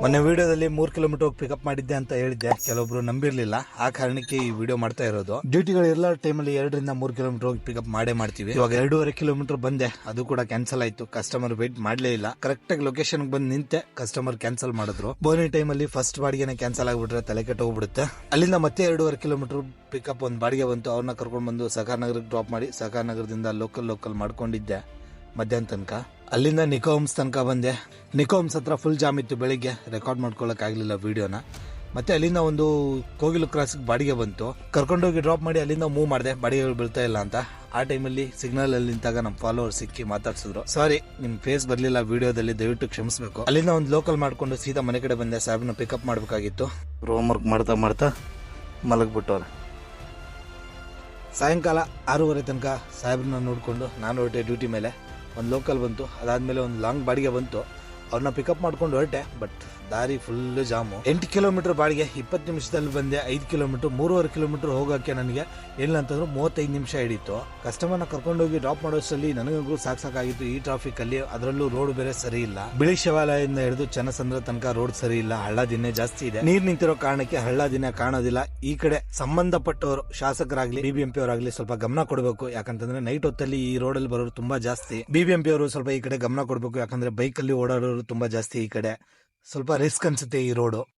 ಮೊನ್ನೆ ವಿಡಿಯೋದಲ್ಲಿ ಮೂರ್ ಕಿಲೋಮೀಟರ್ ಹೋಗಿ ಪಿಕಪ್ ಮಾಡಿದ್ದೆ ಅಂತ ಹೇಳಿದ್ದೆ. ಕೆಲವೊಬ್ರು ನಂಬಿರ್ಲಿಲ್ಲ. ಆ ಕಾರಣಕ್ಕೆ ಈ ವಿಡಿಯೋ ಮಾಡ್ತಾ ಇರೋದು. ಡ್ಯೂಟಿಗಳು ಎಲ್ಲ ಟೈಮಲ್ಲಿ ಎರಡರಿಂದ ಮೂರ್ ಕಿಲೋಮೀಟರ್ ಹೋಗಿ ಪಿಕಪ್ ಮಾಡೇ ಮಾಡ್ತೀವಿ. ಇವಾಗ ಎರಡೂವರೆ ಕಿಲೋಮೀಟರ್ ಬಂದೆ. ಅದು ಕೂಡ ಕ್ಯಾನ್ಸಲ್ ಆಯ್ತು. ಕಸ್ಟಮರ್ ವೇಟ್ ಮಾಡ್ಲೇ ಇಲ್ಲ. ಕರೆಕ್ಟ್ ಆಗಿ ಲೊಕೇಶನ್ ಬಂದು ನಿಂತೆ ಕಸ್ಟಮರ್ ಕ್ಯಾನ್ಸಲ್ ಮಾಡಿದ್ರು. ಬೋನಿ ಟೈಮಲ್ಲಿ ಫಸ್ಟ್ ಬಾಡಿಗೆನೆ ಕ್ಯಾನ್ಸಲ್ ಆಗ್ಬಿಟ್ರೆ ತಲೆ ಕೆಟ್ಟ ಹೋಗ್ಬಿಡುತ್ತೆ. ಅಲ್ಲಿಂದ ಮತ್ತೆ ಎರಡೂವರೆ ಕಿಲೋಮೀಟರ್ ಪಿಕಪ್ ಒಂದು ಬಾಡಿಗೆ ಬಂತು. ಅವ್ರನ್ನ ಕರ್ಕೊಂಡು ಬಂದು ಸಹಕಾರ ನಗರಕ್ಕೆ ಡ್ರಾಪ್ ಮಾಡಿ ಸಹಕಾರ ನಗರದಿಂದ ಲೋಕಲ್ ಲೋಕಲ್ ಮಾಡ್ಕೊಂಡಿದ್ದೆ ಮಧ್ಯಾಹ್ನ ತನಕ. ಅಲ್ಲಿಂದ ನಿಕೋಮ್ಸ್ ತನಕ ಬಂದೆ. ನಿಕೋಮ್ಸ್ ಹತ್ರ ಫುಲ್ ಜಾಮ್ ಇತ್ತು ಬೆಳಿಗ್ಗೆ. ರೆಕಾರ್ಡ್ ಮಾಡ್ಕೊಳ್ಳೋಕ್ಕಾಗಲಿಲ್ಲ ಆಗ್ಲಿಲ್ಲ ವಿಡಿಯೋನ ಮತ್ತೆ ಅಲ್ಲಿಂದ ಒಂದು ಕೋಗಿಲು ಕ್ರಾಸ್ ಬಾಡಿಗೆ ಬಂತು. ಕರ್ಕೊಂಡೋಗಿ ಡ್ರಾಪ್ ಮಾಡಿ ಅಲ್ಲಿಂದ ಮೂವ್ ಮಾಡಿದೆ. ಬಾಡಿಗೆಗಳು ಬೀಳ್ತಾ ಇಲ್ಲ ಅಂತ. ಆ ಟೈಮಲ್ಲಿ ಸಿಗ್ನಲ್ ಅಲ್ಲಿ ನಿಂತಾಗ ನಮ್ಮ ಫಾಲೋವರ್ ಸಿಕ್ಕಿ ಮಾತಾಡ್ಸಿದ್ರು. ಸಾರಿ ನಿಮ್ ಫೇಸ್ ಬರ್ಲಿಲ್ಲ ವಿಡಿಯೋದಲ್ಲಿ ದಯವಿಟ್ಟು ಕ್ಷಮಿಸಬೇಕು. ಅಲ್ಲಿಂದ ಒಂದು ಲೋಕಲ್ ಮಾಡ್ಕೊಂಡು ಸೀದಾ ಮನೆ ಕಡೆ ಬಂದೆ. ಸಾಹೇಬ್ನ ಪಿಕಪ್ ಮಾಡಬೇಕಾಗಿತ್ತು. ಹೋಮ್ ವರ್ಕ್ ಮಾಡ್ತಾ ಮಾಡ್ತಾ ಮಲಗ್ಬಿಟ್ಟವ್ರೆ. ಸಾಯಂಕಾಲ ಆರೂವರೆ ತನಕ ಸಾಹೇಬ್ರನ್ನ ನೋಡಿಕೊಂಡು ನಾನು ಹೊರಟೆ ಡ್ಯೂಟಿ ಮೇಲೆ. ಒಂದು ಲೋಕಲ್ ಬಂತು ಅದಾದಮೇಲೆ ಒಂದು ಲಾಂಗ್ ಬಾಡಿಗೆ ಬಂತು ಅವ್ರನ್ನ ಪಿಕಪ್ ಮಾಡ್ಕೊಂಡು ಹೊರಟೆ ಬಟ್ ದಾರಿ ಫುಲ್ ಜಾಮು. ಎಂಟು ಕಿಲೋಮೀಟರ್ ಬಾಡಿಗೆ ಇಪ್ಪತ್ತು ನಿಮಿಷದಲ್ಲಿ ಬಂದೆ, ಐದು ಕಿಲೋಮೀಟರ್ ಮೂರುವರೆ ಕಿಲೋಮೀಟರ್ ಹೋಗೋಕ್ಕೆ ನನಗೆ. ಇಲ್ಲ ಅಂತಂದ್ರೆ ಮೂವತ್ತೈದು ನಿಮಿಷ ಹಿಡಿತು. ಕಸ್ಟಮರ್ನ ಕರ್ಕೊಂಡೋಗಿ ಡ್ರಾಪ್ ಮಾಡೋಷ್ಟರಲ್ಲಿ ನನಗೂ ಸಾಕ್ ಸಾಕಾಗಿತ್ತು ಈ ಟ್ರಾಫಿಕ್ ಅಲ್ಲಿ. ಅದರಲ್ಲೂ ರೋಡ್ ಬೇರೆ ಸರಿ ಇಲ್ಲ. ಬಿಳಿ ಶಿವಾಲಯದಿಂದ ಹಿಡಿದು ಚನ್ನಸಂದ್ರ ತನಕ ರೋಡ್ ಸರಿ ಇಲ್ಲ. ಹಳ್ಳ ದಿನೇ ಜಾಸ್ತಿ ಇದೆ. ನೀರ್ ನಿಂತಿರೋ ಕಾರಣಕ್ಕೆ ಹಳ್ಳ ದಿನ ಕಾಣೋದಿಲ್ಲ. ಈ ಕಡೆ ಸಂಬಂಧಪಟ್ಟವರು ಶಾಸಕರಾಗ್ಲಿ ಬಿಬಿಎಂಪಿ ಅವರಾಗ್ಲಿ ಸ್ವಲ್ಪ ಗಮನ ಕೊಡಬೇಕು. ಯಾಕಂತಂದ್ರೆ ನೈಟ್ ಹೊತ್ತಲ್ಲಿ ಈ ರೋಡ್ ಅಲ್ಲಿ ಬರೋರು ತುಂಬಾ ಜಾಸ್ತಿ. ಬಿಬಿಎಂಪಿ ಅವರು ಸ್ವಲ್ಪ ಈ ಕಡೆ ಗಮನ ಕೊಡಬೇಕು. ಯಾಕಂದ್ರೆ ಬೈಕ್ ಅಲ್ಲಿ ಓಡಾಡೋರು ತುಂಬಾ ಜಾಸ್ತಿ ಈ ಕಡೆ. ಸ್ವಲ್ಪ ರಿಸ್ಕ್ ಅನ್ಸುತ್ತೆ ಈ ರೋಡು.